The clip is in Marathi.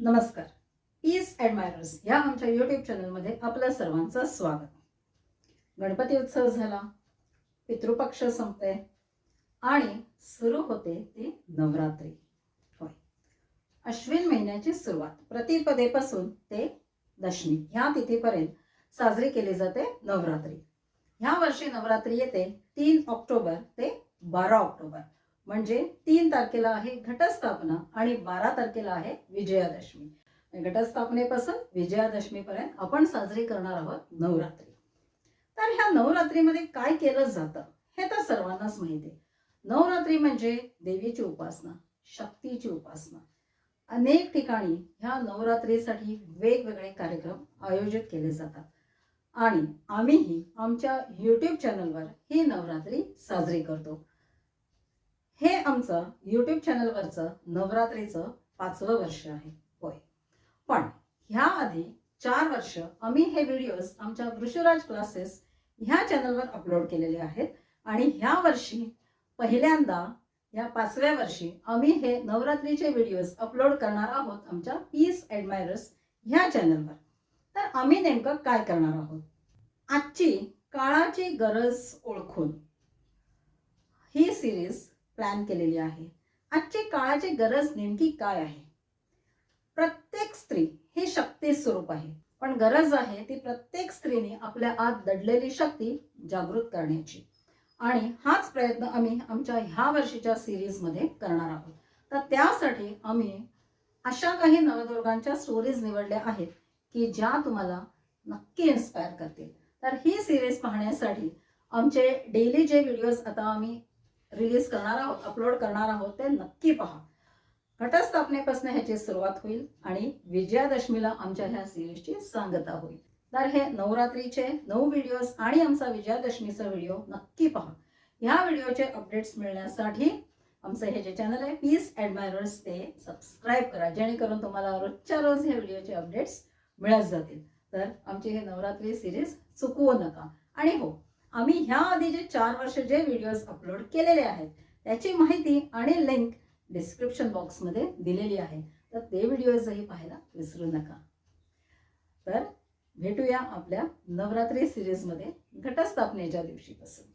नमस्कार. पीस ॲडमायरर्स ह्या आमच्या यूट्यूब चॅनलमध्ये आपल्या सर्वांचं स्वागत. गणपती उत्सव झाला पितृपक्ष संपते आणि सुरू होते ती नवरात्री. होय. अश्विन महिन्याची सुरुवात. प्रतिपदेपासून ते दशमी. ह्या तिथीपर्यंत साजरी केली जाते नवरात्री. ह्या वर्षी नवरात्री येते तीन ऑक्टोबर ते बारा ऑक्टोबर. म्हणजे तीन तारखेला आहे घटस्थापना आणि बारा तारखेला आहे विजयादशमी. घटस्थापनेपासून विजयादशमीपर्यंत आपण साजरी करणार आहोत नवरात्री. तर ह्या नवरात्रीमध्ये काय केलं जातं हे तर सर्वांनाच माहिती आहे. नवरात्री म्हणजे देवीची उपासना शक्तीची उपासना. अनेक ठिकाणी ह्या नवरात्रीसाठी वेगवेगळे कार्यक्रम आयोजित केले जातात. आणि आम्हीही आमच्या यूट्यूब चॅनलवर ही नवरात्री साजरी करतो. हे आमचं यूट्यूब चॅनलवरचं नवरात्रीचं पाचवं वर्ष आहे. होय. पण ह्या आधी चार वर्ष आम्ही हे व्हिडिओज आमच्या वृषराज क्लासेस ह्या चॅनलवर अपलोड केलेले आहेत. आणि ह्या वर्षी पहिल्यांदा या पाचव्या वर्षी आम्ही हे नवरात्रीचे व्हिडिओज अपलोड करणार आहोत आमच्या पीस ॲडमायरस ह्या चॅनलवर तर आम्ही नेमकं काय करणार आहोत? आजची काळाची गरज ओळखून ही सिरीज प्लॅन केलेली आहे. आजची काळाची गरज नेमकी काय आहे? प्रत्येक स्त्री ही शक्ती स्वरूप आहे. पण गरज आहे ती प्रत्येक स्त्रीने आपल्या आत दडलेली शक्ती जागृत करण्याची. आणि हाच प्रयत्न आम्ही आमच्या ह्या वर्षीच्या सिरीजमध्ये करणार आहोत. तर त्यासाठी आम्ही अशा काही नवदुर्गांच्या स्टोरीज निवडल्या आहेत की ज्या तुम्हाला नक्की इन्स्पायर करतील. तर ही सिरीज पाहण्यासाठी आमचे डेली जे व्हिडिओज आता आम्ही रिलीज करणार आहोत अपलोड करणार आहोत ते नक्की पहा. घटस्थापनेपासून ह्याची सुरुवात होईल आणि विजयादशमीला आमच्या ह्या सिरीजची सांगता होईल. तर हे नवरात्रीचे नऊ व्हिडिओज आणि आमचा विजयादशमीचा व्हिडिओ नक्की पहा. ह्या व्हिडिओचे अपडेट्स मिळण्यासाठी आमचं हे जे चॅनल आहे पीस ॲडमायरर्स ते सबस्क्राईब करा. जेणेकरून तुम्हाला रोजच्या रोज हे व्हिडिओचे अपडेट्स मिळत जातील. तर आमची हे नवरात्री सिरीज चुकवू नका. आणि हो आम्ही ह्या आधी जे चार वर्ष जे व्हिडिओज अपलोड केलेले आहेत त्याची माहिती आणि लिंक डिस्क्रिप्शन बॉक्समध्ये दिलेली आहे. तर ते व्हिडिओजही पाहायला विसरू नका. तर भेटूया आपल्या नवरात्री सिरीजमध्ये घटस्थापनेच्या दिवशीपासून.